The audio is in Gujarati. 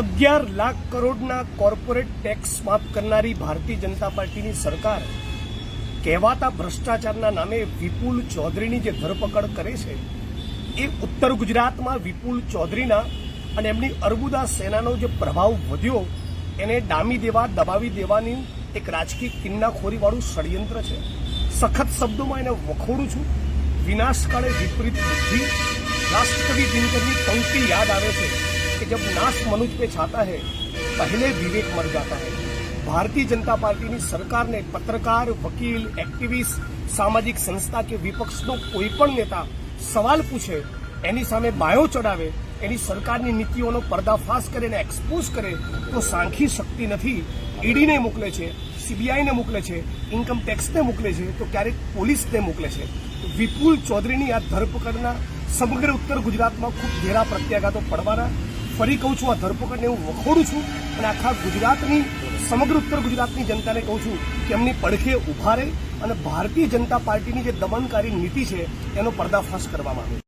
અગિયાર લાખ કરોડના કોર્પોરેટ ટેક્સ માફ કરનારી ભારતીય જનતા પાર્ટીની સરકાર કહેવાતા ભ્રષ્ટાચારના નામે વિપુલ ચૌધરીની જે ધરપકડ કરે છે, એ ઉત્તર ગુજરાતમાં વિપુલ ચૌધરીના અને એમની અર્બુદા સેનાનો જે પ્રભાવ વધ્યો, એને ડામી દેવા, દબાવી દેવાની એક રાજકીય કિન્નાખોરીવાળું ષડયંત્ર છે. સખત શબ્દોમાં એને વખોડું છું. વિનાશકાળે વિપરીત બુદ્ધિ રાષ્ટ્રકવિ દિનકરની પંક્તિ યાદ આવે છે. कि जब नाश मनुष्य पे छाता है पहले विवेक मर जाता है भारतीय जनता पार्टी ની સરકારને પત્રકાર વકીલ એક્ટિવિસ્ટ સામાજિક સંસ્થા કે વિપક્ષનો કોઈ પણ નેતા સવાલ પૂછે એની સામે બાયો ચડાવે એની સરકારની નીતિઓનો પર્દાફાશ કરે અને એક્સપોઝ કરે તો સાંખી શક્તિ નથી ઈડીને મોકલે છે સીબીઆઈને મોકલે છે ઇન્કમ ટેક્સને મોકલે છે તો ક્યારેક પોલીસને મોકલે છે વિપુલ ચૌધરીની આ ધરપકડના સમગ્ર ઉત્તર ગુજરાતમાં ખૂબ ઘેરા પ્રત્યાઘાતો પડવાના ફરી કહું છું, આ ધરપકડને હું વખોડું છું અને આખા ગુજરાતની, સમગ્ર ઉત્તર ગુજરાતની જનતાને કહું છું કે એમની પડખે ઊભા રહે અને ભારતીય જનતા પાર્ટીની જે દમનકારી નીતિ છે, એનો પર્દાફાશ કરવામાં આવે.